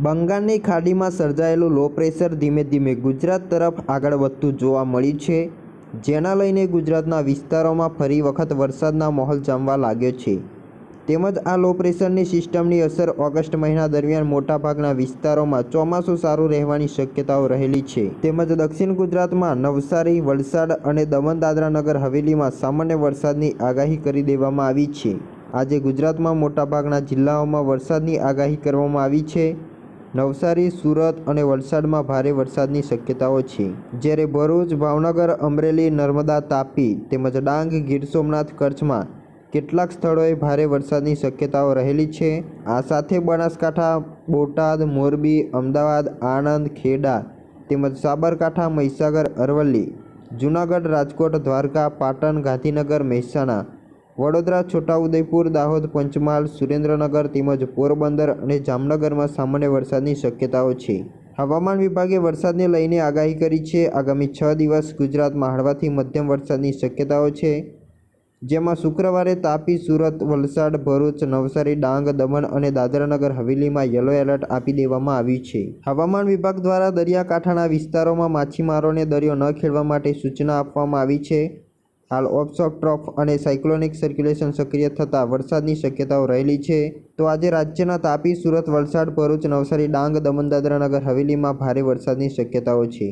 બંગાળની ખાડીમાં સર્જાયેલું low pressure ધીમે ધીમે ગુજરાત તરફ આગળ વધતું જોવા મળ્યું છે, જેના લઈને ગુજરાતના વિસ્તારોમાં ફરી વખત વરસાદના માહોલ જામવા લાગ્યો છે. તેમજ આ લો પ્રેશરની સિસ્ટમની અસર ઓગસ્ટ મહિના દરમિયાન મોટાભાગના વિસ્તારોમાં ચોમાસું સારું રહેવાની શક્યતાઓ રહેલી છે. તેમજ દક્ષિણ ગુજરાતમાં નવસારી, વલસાડ અને દમણ દાદરાનગર હવેલીમાં સામાન્ય વરસાદની આગાહી કરી દેવામાં આવી છે. આજે ગુજરાતમાં મોટાભાગના જિલ્લાઓમાં વરસાદની આગાહી કરવામાં આવી છે. નવસારી, સુરત અને વલસાડમાં ભારે વરસાદની શક્યતાઓ છે. જ્યારે ભરૂચ, ભાવનગર, અમરેલી, નર્મદા, તાપી તેમજ ડાંગ, ગીર સોમનાથ, કચ્છમાં કેટલાક સ્થળોએ ભારે વરસાદની શક્યતાઓ રહેલી છે. આ સાથે બનાસકાંઠા, બોટાદ, મોરબી, અમદાવાદ, આણંદ, ખેડા તેમજ સાબરકાંઠા, મહીસાગર, અરવલ્લી, જૂનાગઢ, રાજકોટ, દ્વારકા, પાટણ, ગાંધીનગર, મહેસાણા વડોદરા, છોટાઉદેપુર, દાહોદ, પંચમહાલ, સુરેન્દ્રનગર તેમજ પોરબંદર અને જામનગરમાં સામાન્ય વરસાદની શક્યતાઓ છે. હવામાન વિભાગે વરસાદને લઈને આગાહી કરી છે. આગામી છ દિવસ ગુજરાતમાં હળવાથી મધ્યમ વરસાદની શક્યતાઓ છે. જેમાં શુક્રવારે તાપી, સુરત, વલસાડ, ભરૂચ, નવસારી, ડાંગ, દમણ અને દાદરાનગર હવેલીમાં યલો એલર્ટ આપી દેવામાં આવ્યું છે. હવામાન વિભાગ દ્વારા દરિયાકાંઠાના વિસ્તારોમાં માછીમારોને દરિયો ન ખેડવા માટે સૂચના આપવામાં આવી છે. હાલ ઓફશોર ટ્રફ અને સાયક્લોનિક સર્ક્યુલેશન સક્રિય થતાં વરસાદની શક્યતાઓ રહેલી છે. તો આજે રાજ્યના તાપી, સુરત, વલસાડ, ભરૂચ, નવસારી, ડાંગ, દમણ દાદરાનગર હવેલીમાં ભારે વરસાદની શક્યતાઓ છે.